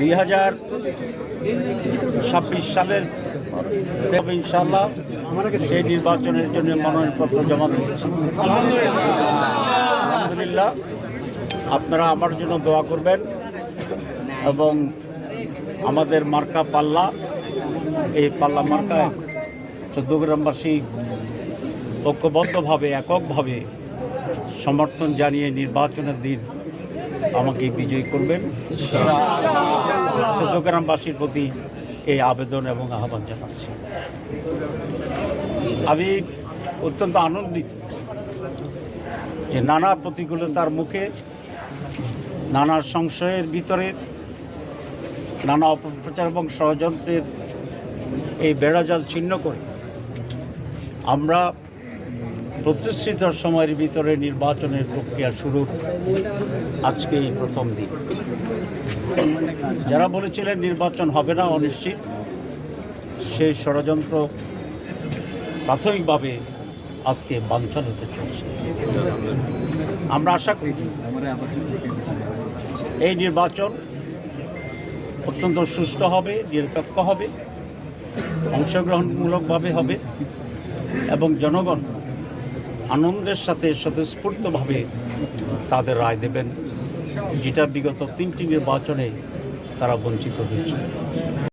দুই হাজার ছাব্বিশ সালের ইনশাল্লাহ সেই নির্বাচনের জন্য মনোনয়নপত্র জমা দিয়েছি। আলহামদুলিল্লাহ, আপনারা আমার জন্য দোয়া করবেন এবং আমাদের মার্কা পাল্লা, এই পাল্লা মার্কায় চৌদ্দগ্রামবাসী ঐক্যবদ্ধভাবে, এককভাবে সমর্থন জানিয়ে নির্বাচনের দিন আমাকে বিজয়ী করবেন। চৌদ্দগ্রামবাসীর প্রতি এই আবেদন এবং আহ্বান জানাচ্ছি। আমি অত্যন্ত আনন্দিত যে নানা প্রতিকূলতার মুখে, নানা সংশয়ের ভিতরে, নানা অপপ্রচার এবং ষড়যন্ত্রের এই বেড়াজাল ছিন্ন করে আমরা প্রতিষ্ঠিত সময়ের ভিতরে নির্বাচনের প্রক্রিয়া শুরুর আজকে প্রথম দিন। যারা বলেছিলেন নির্বাচন হবে না অনিশ্চিত, সেই ষড়যন্ত্র প্রাথমিকভাবে আজকে বাঞ্ছাল হতে চলছে। আমরা আশা করি এই নির্বাচন অত্যন্ত সুষ্ঠু হবে, নিরপেক্ষ হবে, অংশগ্রহণমূলকভাবে হবে এবং জনগণ আনন্দের সাথে স্বতঃস্ফূর্তভাবে তাদের রায় দেবেন। যেটা বিগত তিনটি নির্বাচনে তারা বঞ্চিত হয়েছে।